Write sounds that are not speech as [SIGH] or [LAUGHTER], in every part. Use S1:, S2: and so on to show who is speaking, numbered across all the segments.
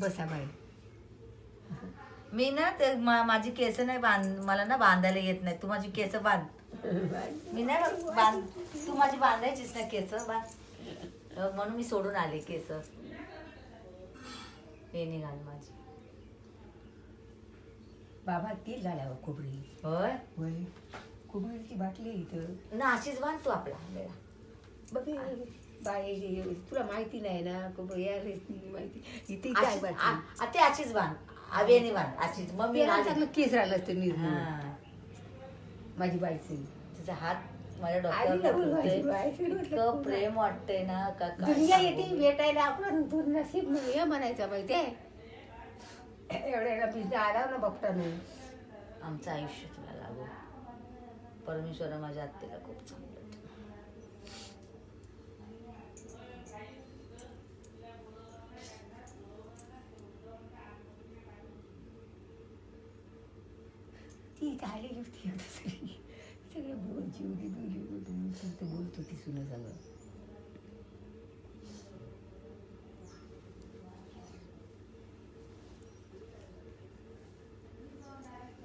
S1: बसा बाई.
S2: मी ना ते मा- माझी केस नाही बांध मला ना बांधायला येत नाही. तू माझी केस बांध. मी बा- बांध तू माझी बांधायचीच ना केस बांध. अं, म्हणून मी सोडून आले केस. हे निघाल माझी.
S1: बाबा तेल झाल्यावर खोबरी.
S2: होय?
S1: होय. खोबरीची बाटली इथं.
S2: ना अशीच बांध तू आपला. वेळा
S1: बघ बाई हे, तुला माहिती नाही ना यार माहिती. इथे काय
S2: ते अशीच बांध आवेने बांध अशीच मग मी.
S1: चांगलं केस राहिलं असतं निर्मळ
S2: हा.
S1: माझी बाईचं.
S2: तिचा हात माझ्या. इतकं प्रेम वाटतंय ना का
S1: दुनिया. येते भेटायला आपण दूर नशीब हे म्हणायचं माहितीये एवढ्याला पिझ्झा आला ना बघताना.
S2: आमचं आयुष्य तुला लागू. परमेश्वर माझ्या आत्तीला खूप चांगलं
S1: ती इथं आलेली होती सगळी. सगळे बोलची होती बोलली होती फक्त बोलत होती सुना सगळं.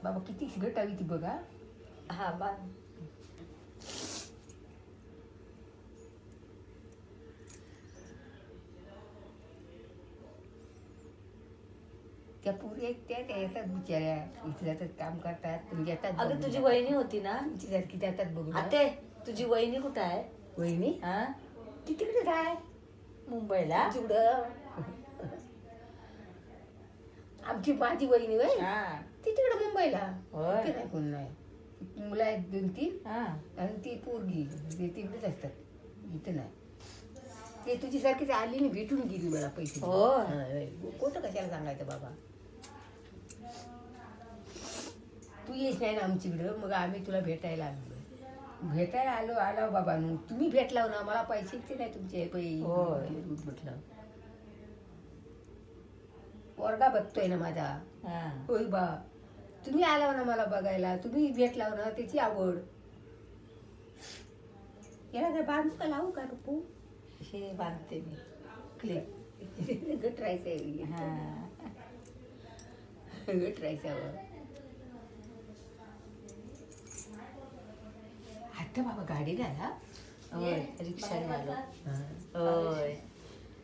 S1: बाबा किती गटावी ती बघा.
S2: हा बा
S1: त्या पुरी आहेत त्या त्या येतात बिचाऱ्या. इथे जातात काम करतात. म्हणजे येतात
S2: अगं तुझी. वहिनी होती ना?
S1: तुमची सारखी जातात बघून.
S2: आते तुझी वहिनी कुठं आहे?
S1: वहिनी?
S2: हा?
S1: ती तिकडे जाय
S2: मुंबईला?
S1: तिकडं. आमची माझी वहिनी वय
S2: हा.
S1: ती तिकडे मुंबईला.
S2: होय.
S1: इथे नाही कोण नाही. मुलं आहेत दोन तीन.
S2: हा.
S1: आणि ती पोरगी. ते तिकडेच असतात. इथं नाही. ते तुझी सारखीच आली ना भेटून गेली मला पैसे.
S2: होय.
S1: हा, होय. खोटं कशाला सांगायचं बाबा? तू येस नाही ना आमच्याकडं मग आम्ही तुला भेटायला आलो. भेटायला आलो आलो बाबा नु तुम्ही भेटला ना मला पैसे इथे नाही तुमचे म्हटलं वर्गा बघतोय ना माझा.
S2: हा.
S1: होय बा. तुम्ही आला ना मला बघायला तुम्ही भेटला ना त्याची आवड. याला काय बांधू का लावू का रुपू?
S2: हे बांधते मी.
S1: क्लिक गटरायचं
S2: हा. [LAUGHS]
S1: गटरायचं आता बाबा गाडी
S2: रिक्षाने आलो. होय.